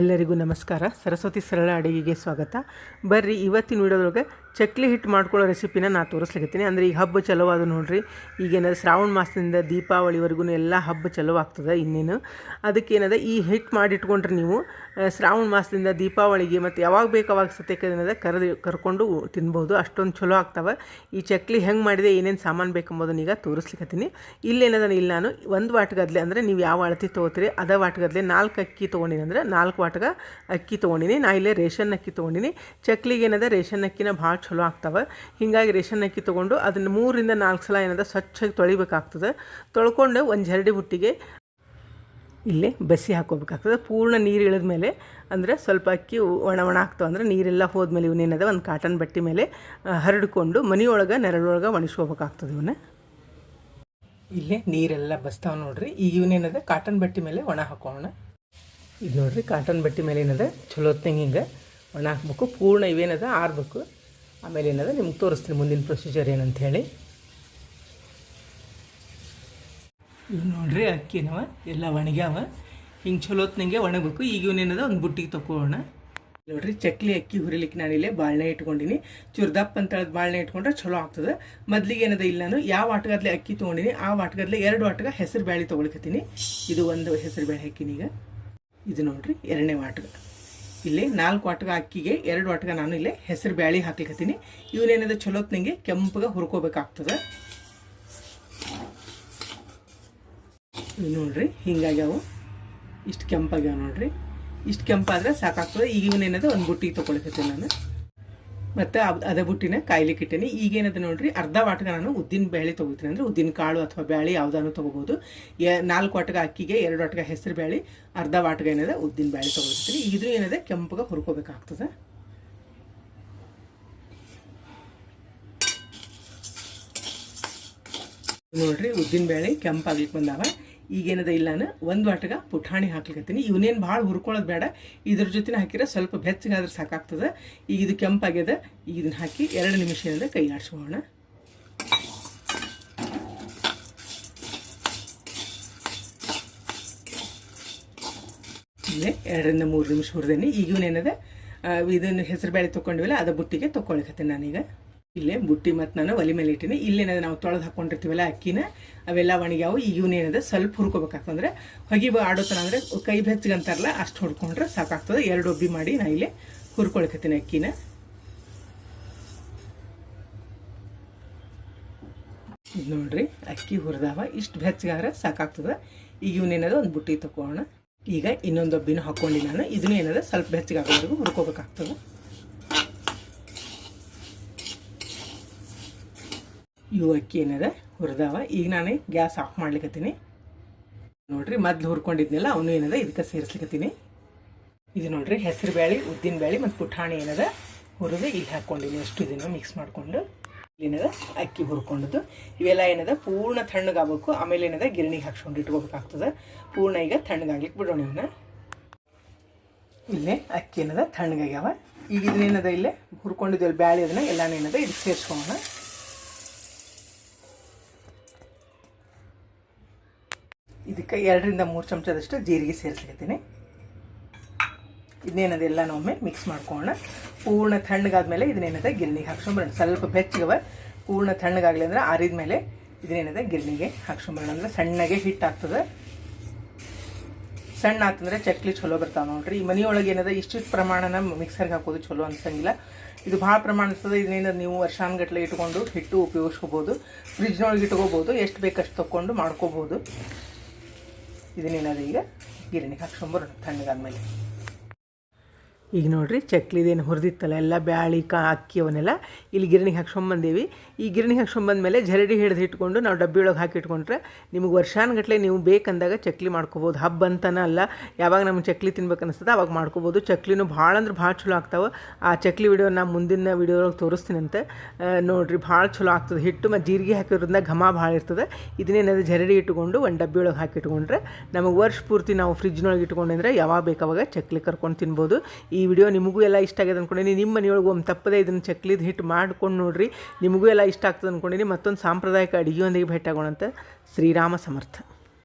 ಎಲ್ಲರಿಗೂ ನಮಸ್ಕಾರ. ಸರಸ್ವತಿ ಸರಳ ಅಡುಗೆಗೆ ಸ್ವಾಗತ. ಬರ್ರಿ, ಇವತ್ತಿನ ವಿಡಿಯೋದೊಳಗೆ ಚಕ್ಲಿ ಹಿಟ್ಟು ಮಾಡ್ಕೊಳ್ಳೋ ರೆಸಿಪಿನ ನಾನು ತೋರಿಸ್ಲಿಕತ್ತೀನಿ. ಅಂದರೆ ಈಗ ಹಬ್ಬ ಚಲೋ ಅದು ನೋಡ್ರಿ ಈಗೇನಾದ್ರು ಶ್ರಾವಣ ಮಾಸದಿಂದ ದೀಪಾವಳಿವರೆಗೂ ಎಲ್ಲ ಹಬ್ಬ ಚಲೋ ಆಗ್ತದೆ ಇನ್ನೇನು ಅದಕ್ಕೇನದ ಈ ಹಿಟ್ಟು ಮಾಡಿಟ್ಕೊಂಡ್ರೆ ನೀವು. ಶ್ರಾವಣ ಮಾಸದಿಂದ ದೀಪಾವಳಿಗೆ ಮತ್ತು ಯಾವಾಗ ಬೇಕು ಅವಾಗ ಸತ್ಯಕ್ಕೆ ಏನದ ಕರೆದು, ಕರ್ಕೊಂಡು ತಿನ್ಬೋದು. ಅಷ್ಟೊಂದು ಚಲೋ ಆಗ್ತವೆ. ಈ ಚಕ್ಲಿ ಹೆಂಗೆ ಮಾಡಿದೆ, ಏನೇನು ಸಾಮಾನು ಬೇಕೆಂಬುದನ್ನ ಈಗ ತೋರಿಸ್ಲಿಕತ್ತೀನಿ. ಇಲ್ಲೇನದ ಇಲ್ಲಿ ನಾನು ಒಂದು ವಾಟ್ಗದ್ಲೆ ಅಂದರೆ ನೀವು ಯಾವ ಅಳತಿ ತೊಗೋತೀರಿ, ಅದ ವಾಟ್ಗದ್ಲೆ ನಾಲ್ಕು ಅಕ್ಕಿ ತೊಗೊಂಡಿನಿ ಅಂದರೆ ನಾಲ್ಕು ವಾಟಗ ಅಕ್ಕಿ ತೊಗೊಂಡಿನಿ. ನಾ ಇಲ್ಲೇ ರೇಷನ್ ಅಕ್ಕಿ ತೊಗೊಂಡಿನಿ. ಚಕ್ಲಿಗೆ ಏನದ, ರೇಷನ್ ಅಕ್ಕಿನ ಭಾಳ ಚಲೋ ಆಗ್ತವೆ. ಹೀಗಾಗಿ ರೇಷನ್ ಅಕ್ಕಿ ತೊಗೊಂಡು ಅದನ್ನು ಮೂರಿಂದ ನಾಲ್ಕು ಸಲ ಏನದ, ಸ್ವಚ್ಛಾಗಿ ತೊಳಿಬೇಕಾಗ್ತದೆ. ತೊಳ್ಕೊಂಡು ಒಂದು ಜರಡಿ ಬುಟ್ಟಿಗೆ ಇಲ್ಲೇ ಬಸಿ ಹಾಕೋಬೇಕಾಗ್ತದೆ. ಪೂರ್ಣ ನೀರು ಇಳಿದ ಮೇಲೆ ಅಂದರೆ ಸ್ವಲ್ಪ ಅಕ್ಕಿ ಒಣ ಒಣ ಆಗ್ತಾವೆ ಅಂದರೆ ನೀರೆಲ್ಲ ಹೋದ್ಮೇಲೆ ಇವನ್ನೇನದ ಒಂದು ಕಾಟನ್ ಬಟ್ಟೆ ಮೇಲೆ ಹರಡಿಕೊಂಡು ಹರಡ್ಕೊಂಡು ಮನೆಯೊಳಗೆ, ನೆರಳೊಳಗೆ ಒಣಗಿಸ್ಕೋಬೇಕಾಗ್ತದೆ ಇವನ್ನ ಇಲ್ಲೇ ನೀರೆಲ್ಲ ಬಸ್ತಾವೆ ನೋಡ್ರಿ. ಈಗ ಇವನೇನದ ಕಾಟನ್ ಬಟ್ಟೆ ಮೇಲೆ ಒಣ ಹಾಕೋಣ. ಇದು ನೋಡ್ರಿ, ಕಾಟನ್ ಬಟ್ಟೆ ಮೇಲೆ ಏನದ? ಚಲೋ ಹೊತ್ತಿನ ಹಿಂಗೆ. ಒಣ ಹಾಕ್ಬೇಕು ಪೂರ್ಣ ಇವೇನದ? ಆರ್ಬೇಕು ಆಮೇಲೆ ಏನದ? ನಿಮ್ಗೆ ತೋರಿಸ್ತೀನಿ ಮುಂದಿನ ಪ್ರೊಸೀಜರ್ ಏನಂತ ಹೇಳಿ ಇವು ನೋಡ್ರಿ ಅಕ್ಕಿನವ ಎಲ್ಲ ಒಣಗ್ಯಾವ. ಹಿಂಗೆ ಚಲೋ ಹೊತ್ನಂಗೆ ಒಣಗಬೇಕು. ಈಗ ಇವನೇನದ ಒಂದು ಬುಟ್ಟಿಗೆ ತಗೋಣ ನೋಡ್ರಿ, ಚಕ್ಲಿ, ಅಕ್ಕಿ ಹುರಿಲಿಕ್ಕೆ ನಾನು ನಾನಿಲ್ಲೇ ಬಾಳೆ ಇಟ್ಕೊಂಡಿನಿ. ಚುರ್ದಪ್ಪ ಅಂತ ಬಾಳ್ನೆ ಇಟ್ಕೊಂಡ್ರೆ ಚಲೋ ಆಗ್ತದೆ. ಮೊದ್ಲಿಗೆ ಏನದ ಇಲ್ಲ ನಾನು ಯಾವ ಆಟಗದ್ಲೆ ಅಕ್ಕಿ ತೊಗೊಂಡಿನಿ, ಆ ಆಟಗದ್ಲೆ ಎರಡು ಆಟಗ ಹೆಸರು ಬ್ಯಾಳಿ ತೊಗೊಳಕತ್ತೀನಿ. ಇದು ಒಂದು ಹೆಸರು ಬ್ಯಾಳಿ ಹಾಕಿನಿ ಈಗ. ಇದು ನೋಡ್ರಿ, ಎರಡನೇ ವಾಟ್ಗ ಇಲ್ಲಿ ನಾಲ್ಕು ವಾಟ್ಗ ಅಕ್ಕಿಗೆ, ಎರಡು ವಾಟ್ಗ ನಾನು ಇಲ್ಲೇ ಹೆಸರು ಬ್ಯಾಳಿ ಹಾಕ್ಲಿಕತ್ತೀನಿ. ಚಲೋತ್ ಚಲೋತ್ನಂಗೆ ಕೆಂಪಗೆ ಹುರ್ಕೋಬೇಕಾಗ್ತದೆ. ನೋಡ್ರಿ, ಹಿಂಗಾಗ್ಯಾವು. ಇಷ್ಟು ಕೆಂಪಾಗ್ಯಾವ ನೋಡ್ರಿ. ಇಷ್ಟು ಕೆಂಪಾದ್ರೆ ಸಾಕಾಗ್ತದೆ. ಈಗ ಇವನೇನದ ಒಂದು ಬುಟ್ಟಿಗೆ ತೊಗೊಳಕತ್ತೀನಿ ನಾನು. ಮತ್ತು ಅದೇ ಬುಟ್ಟಿನ ಕಾಯ್ಲಿಕ್ಕೆ ಈಗ ಈಗೇನದ ನೋಡ್ರಿ, ಅರ್ಧ ವಾಟಗ ನಾನು ಉದ್ದಿನ ಬೇಳೆ ತೊಗೋತೀನಿ. ಅಂದರೆ ಉದ್ದಿನ ಕಾಳು ಅಥವಾ ಬ್ಯಾಳಿ ಯಾವ್ದಾನು ತೊಗೋಬೋದು. ಎ, ನಾಲ್ಕು ವಾಟಗ ಅಕ್ಕಿಗೆ, ಎರಡು ವಾಟಗ ಹೆಸರು ಬೇಳೆ ಅರ್ಧ ವಾಟಗ ಏನದ ಉದ್ದಿನ ಬೇಳೆ ತಗೋತೀನಿ ಇದ್ರ ಏನದ ಕೆಂಪಗೆ ಹುರ್ಕೋಬೇಕಾಗ್ತದೆ. ನೋಡ್ರಿ, ಉದ್ದಿನ ಬೇಳೆ ಕೆಂಪಾಗ್ಲಿಕ್ಕೆ ಬಂದಾವ. ಈಗೇನದ ಇಲ್ಲ ನಾನು ಒಂದು ವಾಟಗ ಪುಟಾಣಿ ಹಾಕ್ಲಿಕತ್ತೀನಿ. ಇವನೇನು ಭಾಳ ಹುರ್ಕೊಳ್ಳೋದು ಬೇಡ. ಇದ್ರ ಜೊತೆನ ಹಾಕಿದ್ರೆ ಸ್ವಲ್ಪ ಬೆಚ್ಚಗಾದ್ರೆ ಸಾಕಾಗ್ತದೆ. ಈಗ ಇದು ಕೆಂಪಾಗ್ಯದ, ಈಗ ಇದನ್ನ ಹಾಕಿ ಎರಡು ನಿಮಿಷ ಏನಿದೆ ಕೈ ಆಡಿಸ್ಕೊಳ್ಳೋಣ. ಇಲ್ಲೇ ಎರಡರಿಂದ ಮೂರು ನಿಮಿಷ ಹುರಿದೇನಿ. ಈಗ ಇವನೇನದ ಇದನ್ನು ಹೆಸರು ಬೇಳೆ ತೊಗೊಂಡಿವಲ್ಲ ಅದ ಬುಟ್ಟಿಗೆ ತೊಗೊಳಕತ್ತೀನಿ ನಾನೀಗ. ಇಲ್ಲೇ ಬುಟ್ಟಿ ಮತ್ತು ನಾನು ಒಲೆ ಮೇಲೆ ಇಟ್ಟಿನಿ. ಇಲ್ಲೇನದ ನಾವು ತೊಳೆದು ಹಾಕೊಂಡಿರ್ತೀವಲ್ಲ ಅಕ್ಕಿನ, ಅವೆಲ್ಲ ಒಣಗ್ಯಾವು. ಈಗ ಇವನೇನದ ಸ್ವಲ್ಪ ಹುರ್ಕೋಬೇಕಾಗ್ತದೆ ಅಂದ್ರೆ ಹೊಗೆ ಆಡೋತನ ಅಂದರೆ ಕೈ ಬೆಚ್ಚಗಂತಾರಲ್ಲ ಅಷ್ಟು ಹೊಡ್ಕೊಂಡ್ರೆ ಸಾಕಾಗ್ತದೆ. ಎರಡು ಒಬ್ಬಿ ಮಾಡಿ ನಾ ಇಲ್ಲೇ ಹುರ್ಕೊಳ್ಕತ್ತೀನಿ ಅಕ್ಕಿನ. ಇದು ನೋಡ್ರಿ, ಅಕ್ಕಿ ಹುರಿದಾವ, ಇಷ್ಟು ಬೆಚ್ಚಗಾದ್ರೆ ಸಾಕಾಗ್ತದೆ. ಈಗ ಇವನೇನದ ಒಂದು ಬುಟ್ಟಿ ತಗೋಣ ಈಗ ಇನ್ನೊಂದು ಒಬ್ಬಿನ ಹಾಕ್ಕೊಂಡು ನಾನು. ಇದನ್ನೇನದ ಸ್ವಲ್ಪ ಬೆಚ್ಚಗಾಗೋವರೆಗೂ ಹುರ್ಕೋಬೇಕಾಗ್ತದೆ. ಇವು ಅಕ್ಕಿ ಏನಿದೆ ಹುರಿದಾವ. ಈಗ ನಾನು ಗ್ಯಾಸ್ ಆಫ್ ಮಾಡ್ಲಿಕ್ಕತ್ತೀನಿ ನೋಡ್ರಿ, ಮೊದ್ಲು ಹುರ್ಕೊಂಡಿದ್ನಲ್ಲ, ಅವನು ಏನಿದೆ? ಇದಕ್ಕೆ ಸೇರಿಸ್ಲಿಕ್ಕತ್ತೀನಿ ಇದು ನೋಡ್ರಿ, ಹೆಸರು ಬೇಳೆ ಉದ್ದಿನ ಬೇಳೆ ಮತ್ತು ಪುಟಾಣಿ ಏನಿದೆ? ಹುರಿದು ಇಲ್ಲಿ ಹಾಕ್ಕೊಂಡಿನಿ ಅಷ್ಟು ಇದನ್ನು ಮಿಕ್ಸ್ ಮಾಡಿಕೊಂಡು ಏನದ? ಅಕ್ಕಿ ಹುರ್ಕೊಂಡದ್ದು. ಇವೆಲ್ಲ ಏನಿದೆ? ಪೂರ್ಣ ತಣ್ಣಗಾಗಬೇಕು ಆಮೇಲೆ ಏನಿದೆ? ಗಿರಣಿಗೆ ಹಾಕ್ಸ್ಕೊಂಡು ಇಟ್ಕೋಬೇಕಾಗ್ತದೆ. ಪೂರ್ಣ ಈಗ ತಣ್ಣಗಾಗ್ಲಿಕ್ಕೆ ಬಿಡೋಣ ಇವನ್ನ ಇಲ್ಲೇ ಅಕ್ಕಿ ಏನದ? ತಣ್ಣಗಾಗ್ಯಾವ ಈಗ ಇದನ್ನೇನದ ಇಲ್ಲೇ? ಹುರ್ಕೊಂಡಿದ್ದೆ, ಬ್ಯಾಳಿ ಅದನ್ನ ಎಲ್ಲಾನು ಏನದ? ಇದಕ್ಕೆ ಸೇರಿಸ್ಕೊಳ್ಳೋಣ ಇದಕ್ಕೆ ಎರಡರಿಂದ ಮೂರು ಚಮಚದಷ್ಟು ಜೀರಿಗೆ ಸೇರಿಸ್ಲಿಕತ್ತೀನಿ ಇದನ್ನೇನದೆಲ್ಲನೂ ಒಮ್ಮೆ ಮಿಕ್ಸ್ ಮಾಡ್ಕೊಳ್ಳೋಣ. ಪೂರ್ಣ ತಣ್ಣಗಾದ್ಮೇಲೆ ಇದನ್ನೇನದ ಗಿರಣಿಗೆ ಹಾಕ್ಸ್ಕೊಂಬರೋಣ. ಸ್ವಲ್ಪ ಬೆಚ್ಚಗವ ಪೂರ್ಣ ತಣ್ಣಗಾಗಲಿ ಅಂದ್ರೆ ಆರಿದ ಮೇಲೆ ಇದನ್ನೇನದ ಗಿರಣಿಗೆ ಹಾಕ್ಸ್ಕೊಂಬರೋಣ. ಅಂದ್ರೆ ಸಣ್ಣಗೆ ಹಿಟ್ಟು ಆಗ್ತದೆ. ಸಣ್ಣ ಆತಂದ್ರೆ ಚಕ್ಲಿ ಚಲೋ ಬರ್ತಾವೆ ನೋಡ್ರಿ. ಈ ಮನೆಯೊಳಗೆ ಏನದ ಇಷ್ಟಿಷ್ಟು ಪ್ರಮಾಣನ ಮಿಕ್ಸರ್ಗೆ ಹಾಕೋದು ಚಲೋ ಅನ್ಸಂಗಿಲ್ಲ. ಇದು ಭಾಳ ಪ್ರಮಾಣ ಇರ್ತದೆ ಇದನ್ನೇನದ ನೀವು ವರ್ಷಾನ್ಗಟ್ಲೆ ಇಟ್ಕೊಂಡು ಹಿಟ್ಟು ಉಪಯೋಗಿಸ್ಕೋಬೋದು. ಫ್ರಿಜ್ನೊಳಗೆ ಇಟ್ಕೋಬೋದು. ಎಷ್ಟು ಬೇಕಷ್ಟು ತೊಗೊಂಡು ಮಾಡ್ಕೋಬೋದು. ಇದನ್ನೇನದ ಈಗ ಗಿರಣಿಗೆ ಹಾಕ್ಸ್ಕೊಂಬರೋಣ ತಣ್ಣಗಾದ್ಮೇಲೆ ಈಗ ನೋಡಿರಿ ಚಕ್ಲಿದೇನು ಹುರಿದಿತ್ತಲ್ಲ, ಎಲ್ಲ ಬ್ಯಾಳಿ, ಕಾ, ಅಕ್ಕಿ ಅವನ್ನೆಲ್ಲ ಇಲ್ಲಿ ಗಿರಣಿಗೆ ಹಾಕ್ಸ್ಕೊಂಬಂದೇವಿ ಈ ಗಿರಣಿಗೆ ಹಾಕ್ಸ್ಕೊಂಬಂದ್ಮೇಲೆ ಜರಡಿ ಹಿಡಿದು ಇಟ್ಕೊಂಡು ನಾವು ಡಬ್ಬಿ ಒಳಗೆ ಹಾಕಿ ಇಟ್ಕೊಂಡ್ರೆ ನಿಮಗೆ ವರ್ಷಾನುಗಟ್ಲೆ ನೀವು ಬೇಕಂದಾಗ ಚಕ್ಲಿ ಮಾಡ್ಕೋಬೋದು. ಹಬ್ಬ ಅಂತನ ಅಲ್ಲ, ಯಾವಾಗ ನಮ್ಗೆ ಚಕ್ಲಿ ತಿನ್ಬೇಕು ಅನಿಸ್ತದೆ ಅವಾಗ ಮಾಡ್ಕೋಬೋದು. ಚಕ್ಲಿನೂ ಭಾಳ ಅಂದ್ರೆ ಭಾಳ ಚಲೋ ಆಗ್ತಾವೆ. ಆ ಚಕ್ಲಿ ವಿಡಿಯೋ ನಾ ಮುಂದಿನ ವಿಡಿಯೊ ಒಳಗೆ ಅಂತ ನೋಡ್ರಿ ಭಾಳ ಚಲೋ ಆಗ್ತದೆ. ಹಿಟ್ಟು ಮತ್ತು ಜೀರಿಗೆ ಹಾಕಿರೋದ್ರಿಂದ ಘಮ ಭಾಳ ಇರ್ತದೆ. ಇದನ್ನೇನಾದ್ರೆ ಜರಡಿ ಇಟ್ಕೊಂಡು ಒಂದು ಡಬ್ಬಿ ಒಳಗೆ ಹಾಕಿ ಇಟ್ಕೊಂಡ್ರೆ ನಮಗೆ ವರ್ಷ ಪೂರ್ತಿ ನಾವು ಫ್ರಿಜ್ನೊಳಗೆ ಇಟ್ಕೊಂಡ್ರೆ ಯಾವಾಗ ಬೇಕಾವಾಗ ಚಕ್ಲಿ ಕರ್ಕೊಂಡು ತಿನ್ಬೋದು. ಈ ವಿಡಿಯೋ ನಿಮಗೂ ಎಲ್ಲ ಇಷ್ಟ ಆಗಿದೆ ಅಂದ್ಕೊಂಡಿನಿ ನಿಮ್ಮ ಮನೆಯೊಳಗೆ ಒಂದು ತಪ್ಪದೆ ಇದನ್ನು ಚಕ್ಲಿದ ಹಿಟ್ಟು ಮಾಡ್ಕೊಂಡು ನೋಡ್ರಿ. ನಿಮಗೂ ಎಲ್ಲ ಇಷ್ಟ ಆಗ್ತದೆ ಅಂದ್ಕೊಂಡಿನಿ ಮತ್ತೊಂದು ಸಾಂಪ್ರದಾಯಿಕ ಅಡುಗೆಯೊಂದಿಗೆ ಭೇಟಿಯಾಗೋಣಂತೆ. ಶ್ರೀರಾಮ ಸಮರ್ಥ.